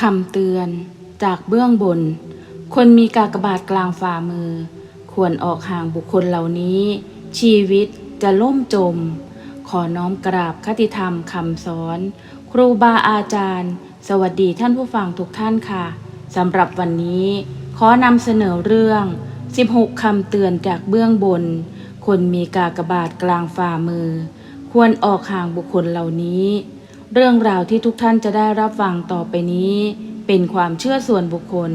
คำเตือน จากเบื้องบน คนมีกากบาทกลางฝ่ามือ ควรออกห่างบุคคลเหล่านี้ ชีวิตจะล่มจม ขอน้อมกราบคติธรรมคำสอน ครูบาอาจารย์ สวัสดีท่านผู้ฟังทุกท่านค่ะสำหรับวันนี้ ขอนำเสนอเรื่อง 16คำเตือนจากเบื้องบน คนมีกากบาทกลางฝ่ามือ ควรออกห่างบุคคลเหล่านี้ เรื่องราวที่ทุกท่านจะได้รับฟังต่อไปนี้ เป็นความเชื่อส่วนบุคคล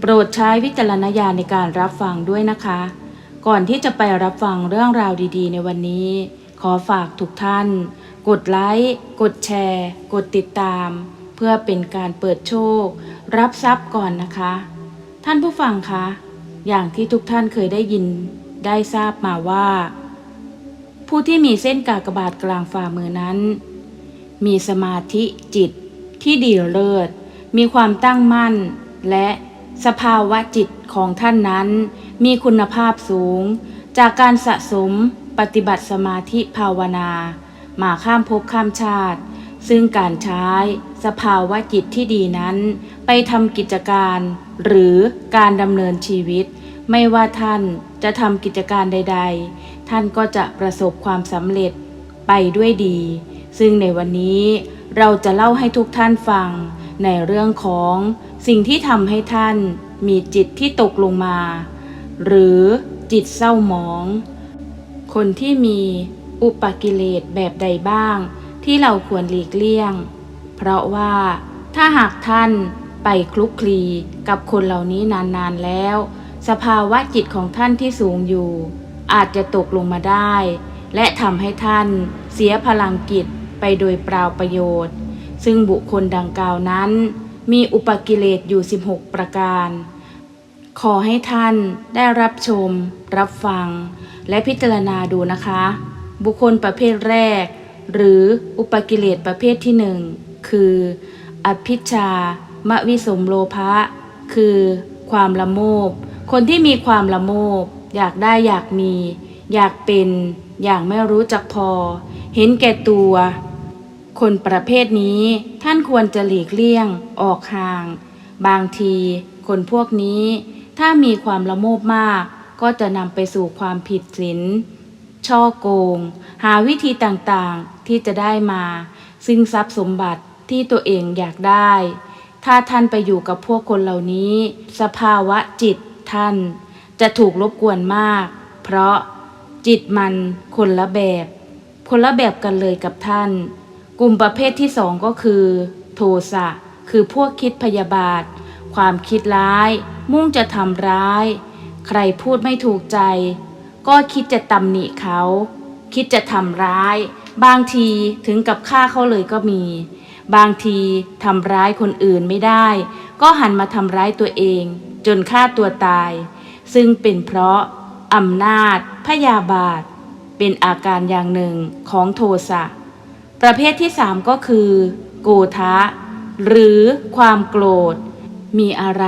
โปรดใช้วิจารณญาณในการรับฟังด้วยนะคะ ก่อนที่จะไปรับฟังเรื่องราวดีๆ ในวันนี้ ขอฝากทุกท่าน กดไลค์กดแชร์ กดติดตาม เพื่อเป็นการเปิดโชค รับทรัพย์ก่อนนะคะ ท่านผู้ฟังคะ อย่างที่ทุกท่านเคยได้ยินได้ทราบมาว่า ผู้ที่มีเส้นกากบาทกลางฝ่ามือนั้น มีสมาธิจิตที่ดีเลิศ มีความตั้งมั่น และสภาวะจิตของท่านนั้น มีคุณภาพสูง จากการสะสมปฏิบัติสมาธิภาวนา มาข้ามภพข้ามชาติ ซึ่งการใช้สภาวะจิตที่ดีนั้น ไปทำกิจการ หรือการดำเนินชีวิต ไม่ว่าท่านจะทำกิจการใด ๆ ท่านก็จะประสบความสำเร็จไปด้วยดี ซึ่งในวันนี้เราจะเล่าให้ทุกท่านฟัง ในเรื่องของสิ่งที่ทำให้ท่านมีจิตที่ตกลงมา หรือจิตเศร้าหมอง คนที่มีอุปกิเลสแบบใดบ้าง ที่เราควรหลีกเลี่ยง เพราะว่าถ้าหากท่านไปคลุกคลีกับคนเหล่านี้นานๆแล้ว สภาวะจิตของท่านที่สูงอยู่ อาจจะตกลงมาได้ และทำให้ท่านเสียพลังจิต ไปโดยเปล่าประโยชน์ ซึ่งบุคคลดังกล่าวนั้น มีอุปกิเลสอยู่ 16 ประการ ขอให้ท่านได้รับชม รับฟัง และพิจารณาดูนะคะ บุคคลประเภทแรก หรืออุปกิเลสประเภทที่หนึ่งคือ อภิชามวิสมโลภะคือความละโมบ คนที่มีความละโมบ อยากได้อยากมี อยากเป็น อย่างไม่รู้จักพอ เห็นแก่ตัว คนประเภทนี้ท่านควรจะหลีกเลี่ยง ออกห่าง บางที คนพวกนี้ ถ้ามีความละโมบมาก ก็จะนำไปสู่ความผิดศีลช่อโกง หาวิธีต่างๆที่จะได้มา ซึ่งทรัพย์สมบัติที่ตัวเองอยากได้ ถ้าท่านไปอยู่กับพวกคนเหล่านี้ สภาวะจิตท่าน จะถูกรบกวนมาก เพราะจิตมันคนละแบบ คนละแบบกันเลยกับท่าน กลุ่มประเภทที่สองก็คือ โทสะคือพวกคิดพยาบาท ความคิดร้าย มุ่งจะทำร้าย ใครพูดไม่ถูกใจ ก็คิดจะตำหนิเขา คิดจะทำร้าย บางทีถึงกับฆ่าเขาเลยก็มี บางทีทำร้ายคนอื่นไม่ได้ ก็หันมาทำร้ายตัวเอง จนฆ่าตัวตาย ซึ่งเป็นเพราะอำนาจ พยาบาท เป็นอาการอย่างหนึ่งของโทสะ ประเภทที่สามก็คือ โกทะ หรือความโกรธ มีอะไร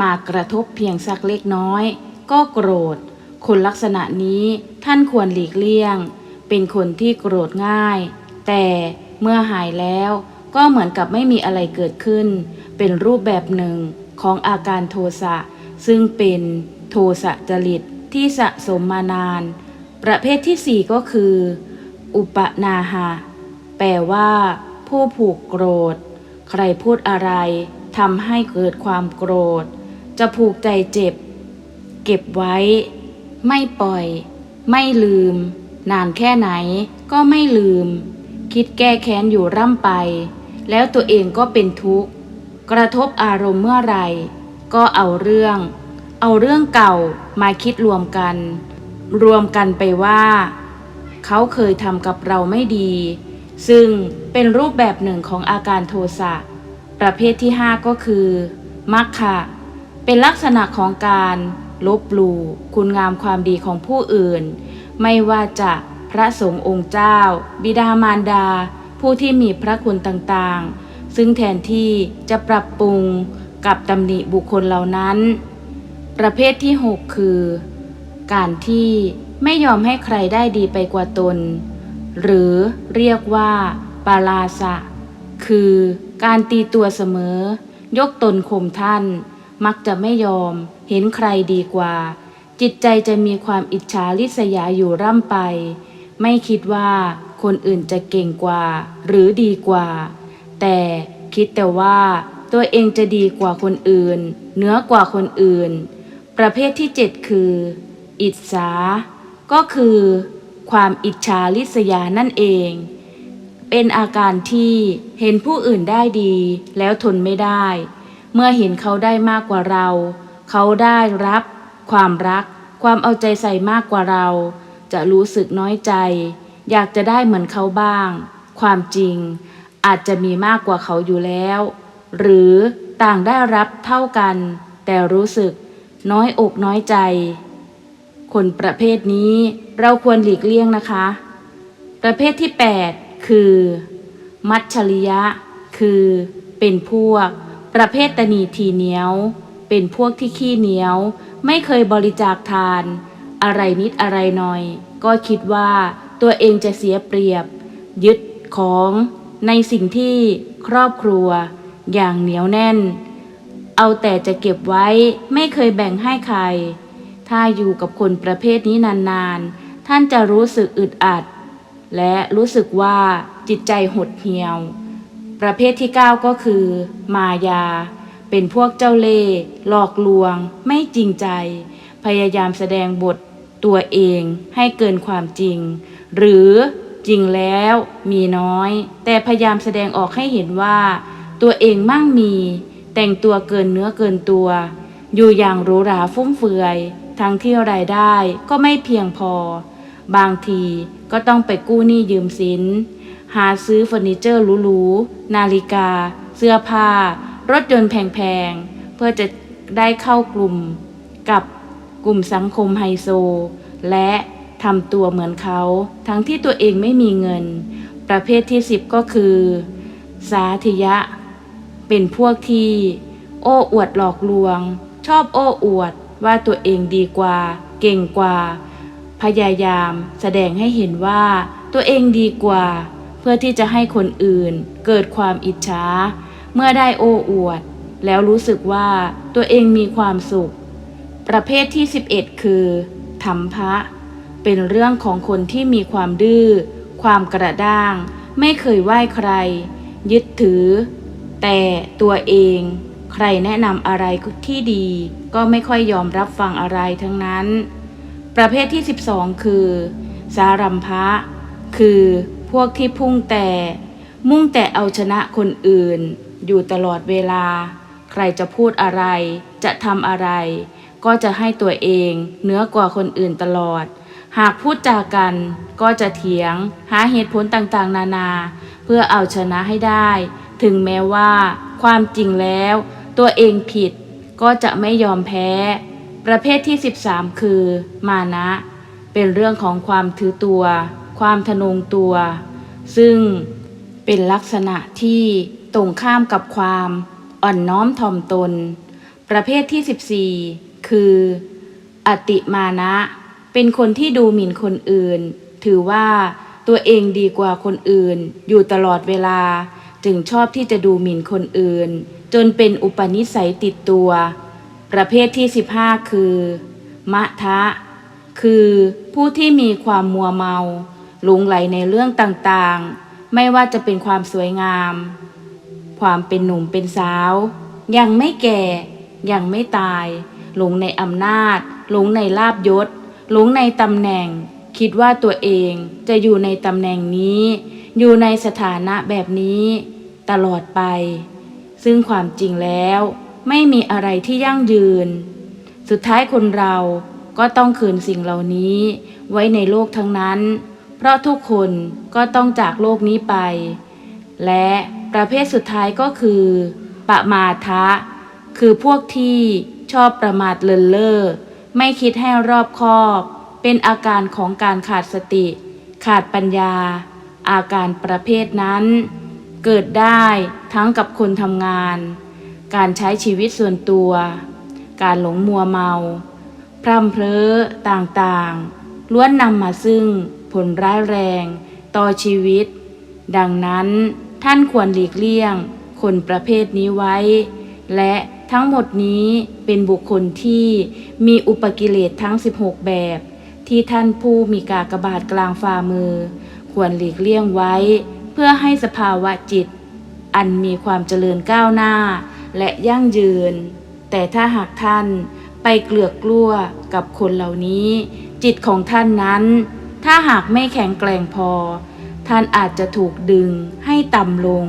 มากระทบเพียงสักเล็กน้อย ก็โกรธ คนลักษณะนี้ท่านควรหลีกเลี่ยง เป็นคนที่โกรธง่าย แต่เมื่อหายแล้วก็เหมือนกับไม่มีอะไรเกิดขึ้น เป็นรูปแบบหนึ่งของอาการโทสะซึ่งเป็นโทสะจริตที่สะสมมานาน ประเภทที่สี่ก็คือ อุปนาหะ แปลว่า ผู้ผูกโกรธ ใครพูดอะไรทำให้เกิดความโกรธ จะผูกใจเจ็บ เก็บไว้ ไม่ปล่อย ไม่ลืม นานแค่ไหนก็ไม่ลืม คิดแก้แค้นอยู่ร่ำไป แล้วตัวเองก็เป็นทุกข์ กระทบอารมณ์เมื่อไหร่ก็เอาเรื่อง เอาเรื่องเก่ามาคิดรวมกัน รวมกันไปว่า เขาเคยทำกับเราไม่ดี ซึ่งเป็นรูปแบบหนึ่งของอาการโทสะ ประเภทที่ 5 ก็คือมัคคะเป็นลักษณะของการลบหลู่คุณงามความดีของผู้อื่น ไม่ว่าจะพระสงฆ์องค์เจ้า บิดามารดา ผู้ที่มีพระคุณต่างๆ ซึ่งแทนที่จะปรับปรุงกับตำหนิบุคคลเหล่านั้น ประเภทที่ 6 คือ การที่ไม่ยอมให้ใครได้ดีไปกว่าตน หรือเรียกว่าปาลาสะ คือการตีตัวเสมอ ยกตนข่มท่าน มักจะไม่ยอม เห็นใครดีกว่า จิตใจจะมีความอิจฉาริษยาอยู่ร่ำไป ไม่คิดว่าคนอื่นจะเก่งกว่า หรือดีกว่า แต่คิดแต่ว่าตัวเองจะดีกว่าคนอื่น เหนือกว่าคนอื่น ประเภทที่เจ็ดคือ อิจฉาก็คือ ความอิจฉาริษยานั่นเอง เป็นอาการที่เห็นผู้อื่นได้ดีแล้วทนไม่ได้ เมื่อเห็นเขาได้มากกว่าเรา เขาได้รับ ความรัก ความเอาใจใส่มากกว่าเรา จะรู้สึกน้อยใจ อยากจะได้เหมือนเขาบ้าง ความจริง อาจจะมีมากกว่าเขาอยู่แล้ว หรือต่างได้รับเท่ากัน แต่รู้สึกน้อยอกน้อยใจ คนประเภทนี้ เราควรหลีกเลี่ยงนะคะ ประเภทที่ 8 คือ มัชชริยะ คือ เป็นพวก ประเภทตนีทีเหนียว เป็นพวกที่ขี้เหนียว ไม่เคยบริจาคทาน อะไรนิดอะไรหน่อย ก็คิดว่าตัวเองจะเสียเปรียบ ยึดของในสิ่งที่ครอบครัว อย่างเหนียวแน่น เอาแต่จะเก็บไว้ไม่เคยแบ่งให้ใคร ถ้าอยู่กับคนประเภทนี้นานๆ ท่านจะรู้สึกอึดอัด และรู้สึกว่าจิตใจหดเหี่ยว ประเภทที่ 9 ก็คือ มายา เป็นพวกเจ้าเล่ห์หลอกลวง ไม่จริงใจ พยายามแสดงบทตัวเองให้เกินความจริง หรือจริงแล้วมีน้อย แต่พยายามแสดงออกให้เห็นว่า ตัวเองมั่งมี แต่งตัวเกินเนื้อเกินตัว อยู่อย่างหรูหราฟุ่มเฟือย ทั้งที่รายได้ก็ไม่เพียงพอ บางทีก็ต้องไปกู้หนี้ยืมสิน หาซื้อเฟอร์นิเจอร์หรูๆ นาฬิกา เสื้อผ้า รถยนต์แพงๆ เพื่อจะได้เข้ากลุ่มกับกลุ่มสังคมไฮโซ และทำตัวเหมือนเขา ทั้งที่ตัวเองไม่มีเงิน ประเภทที่ 10 ก็คือ สาธิยะ เป็นพวกที่ โอ้อวดหลอกลวง ชอบโอ้อวดว่าตัวเองดีกว่า เก่งกว่า พยายามแสดงให้เห็นว่าตัวเองดีกว่า เพื่อที่จะให้คนอื่นเกิดความอิจฉาเมื่อได้โอ้อวด แล้วรู้สึกว่าตัวเองมีความสุข ประเภทที่ 11 คือธรรมภะเป็นเรื่องของคนที่มีความดื้อ ความกระด้าง ไม่เคยไหว้ใคร ยึดถือ แต่ตัวเอง ใครแนะนำอะไรที่ดี ก็ไม่ค่อยยอมรับฟังอะไรทั้งนั้น ประเภทที่ 12 คือ สารัมภะคือพวกที่พุ่งแต่ มุ่งแต่เอาชนะคนอื่น อยู่ตลอดเวลา ใครจะพูดอะไร จะทำอะไร ก็จะให้ตัวเองเหนือกว่าคนอื่นตลอด หากพูดจากันก็จะเถียง หาเหตุผลต่างๆ นานา เพื่อเอาชนะให้ได้ ถึงแม้ว่า ความจริงแล้ว ตัวเองผิดก็จะไม่ยอมแพ้ ประเภทที่ 13 คือ มานะ เป็นเรื่องของความถือตัว ความทะนงตัว ซึ่งเป็นลักษณะที่ตรงข้ามกับความอ่อนน้อมถ่อมตน ประเภทที่ 14 คือ อติมานะ เป็นคนที่ดูหมิ่นคนอื่น ถือว่าตัวเองดีกว่าคนอื่น อยู่ตลอดเวลา จึงชอบที่จะดูหมิ่นคนอื่น จนเป็นอุปนิสัยติดตัว ประเภทที่ 15 คือ มะทะ คือผู้ที่มีความมัวเมาหลงไหลในเรื่องต่างๆ ไม่ว่าจะเป็นความสวยงาม ความเป็นหนุ่มเป็นสาว ยังไม่แก่ ยังไม่ตาย หลงในอำนาจ หลงในลาบยศ หลงในตำแหน่ง คิดว่าตัวเองจะอยู่ในตำแหน่งนี้ อยู่ในสถานะแบบนี้ ตลอดไป ซึ่งความจริงแล้ว ไม่มีอะไรที่ยั่งยืน สุดท้ายคนเราก็ต้องคืนสิ่งเหล่านี้ ไว้ในโลกทั้งนั้น เพราะทุกคนก็ต้องจากโลกนี้ไป และประเภทสุดท้ายก็คือปะมาทะ คือพวกที่ชอบประมาทเลินเล่อไม่คิดให้รอบคอบ เป็นอาการของการขาดสติ ขาดปัญญา อาการประเภทนั้น เกิดได้ทั้งกับคนทำงาน การใช้ชีวิตส่วนตัว การหลงมัวเมา พร่ำเพร้อต่างๆ ล้วนนำมาซึ่งผลร้ายแรงต่อชีวิต ดังนั้นท่านควรหลีกเลี่ยง คนประเภทนี้ไว้ และทั้งหมดนี้เป็นบุคคลที่มีอุปกิเลสทั้ง 16 แบบ ที่ท่านผู้มีกากบาทกลางฝ่ามือ ควรหลีกเลี่ยงไว้ เพื่อให้สภาวะจิต อันมีความเจริญก้าวหน้า และยั่งยืน แต่ถ้าหากท่านไปเกลือกกลัวกับคนเหล่านี้ จิตของท่านนั้น ถ้าหากไม่แข็งแกร่งพอ ท่านอาจจะถูกดึงให้ต่ำลง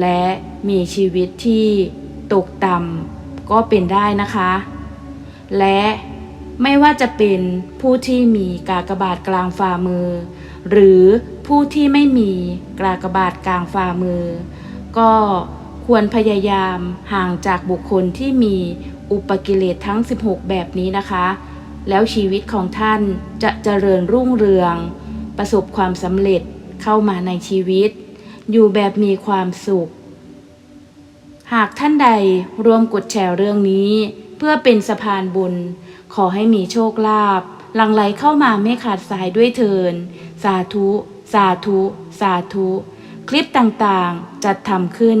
และมีชีวิตที่ตกต่ำก็เป็นได้นะคะ และไม่ว่าจะเป็นผู้ที่มีกากบาทกลางฝ่ามือ หรือผู้ที่ไม่มีกากบาทกลางฝ่ามือ ก็ ควรพยายามห่างจากบุคคลที่มีอุปกิเลสทั้ง 16 แบบนี้นะคะ แล้วชีวิตของท่านจะเจริญรุ่งเรือง ประสบความสำเร็จเข้ามาในชีวิต อยู่แบบมีความสุข หากท่านใดร่วมกดแชร์เรื่องนี้ เพื่อเป็นสะพานบุญ ขอให้มีโชคลาภหลังไหลเข้ามาไม่ขาดสายด้วยเทิน สาธุ สาธุ สาธุ คลิปต่างๆ จัดทำขึ้น